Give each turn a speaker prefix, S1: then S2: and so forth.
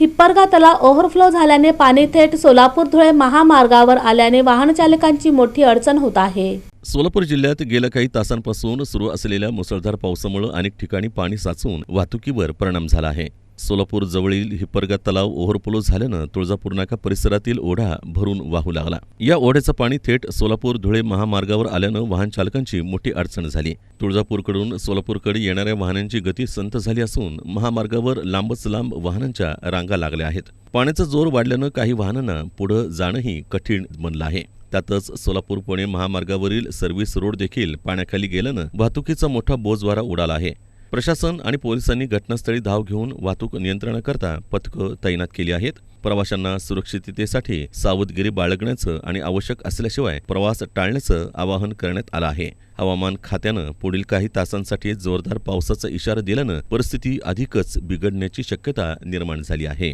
S1: हिप्परगा तलाव ओव्हरफ्लो झाल्याने पाणी थेट सोलापूर धुळे महामार्गावर आल्याने वाहनचालकांची मोठी अडचण होत आहे.
S2: सोलापूर जिल्ह्यात गेल्या काही तासांपासून सुरू असलेल्या मुसळधार पावसामुळे अनेक ठिकाणी पाणी साचून वाहतुकीवर परिणाम झाला आहे. सोलापूर जवळील हिप्परगा तलाव ओव्हरफ्लो झाल्यानं तुळजापूर नाका परिसरातील ओढा भरून वाहू लागला. या ओढ्याचं पाणी थेट सोलापूर धुळे महामार्गावर आल्यानं वाहन चालकांची मोठी अडचण झाली. तुळजापूरकडून सोलापूरकडे येणाऱ्या वाहनांची गती संत झाली असून महामार्गावर लांबच लांब वाहनांच्या रांगा लागल्या आहेत. पाण्याचा जोर वाढल्यानं काही वाहनांना पुढं जाणंही कठीण बनलं आहे. त्यातच सोलापूर पुणे महामार्गावरील सर्व्हिस रोड देखील पाण्याखाली गेल्यानं वाहतुकीचा मोठा बोजवारा उडाला आहे. प्रशासन आणि पोलिसांनी घटनास्थळी धाव घेऊन वाहतूक नियंत्रणाकरता पथकं तैनात केली आहेत. प्रवाशांना सुरक्षिततेसाठी सावधगिरी बाळगण्याचं आणि आवश्यक असल्याशिवाय प्रवास टाळण्याचं आवाहन करण्यात आलं आहे. हवामान खात्यानं पुढील काही तासांसाठी जोरदार पावसाचा इशारा दिल्यानं परिस्थिती अधिकच बिघडण्याची शक्यता निर्माण झाली आहे.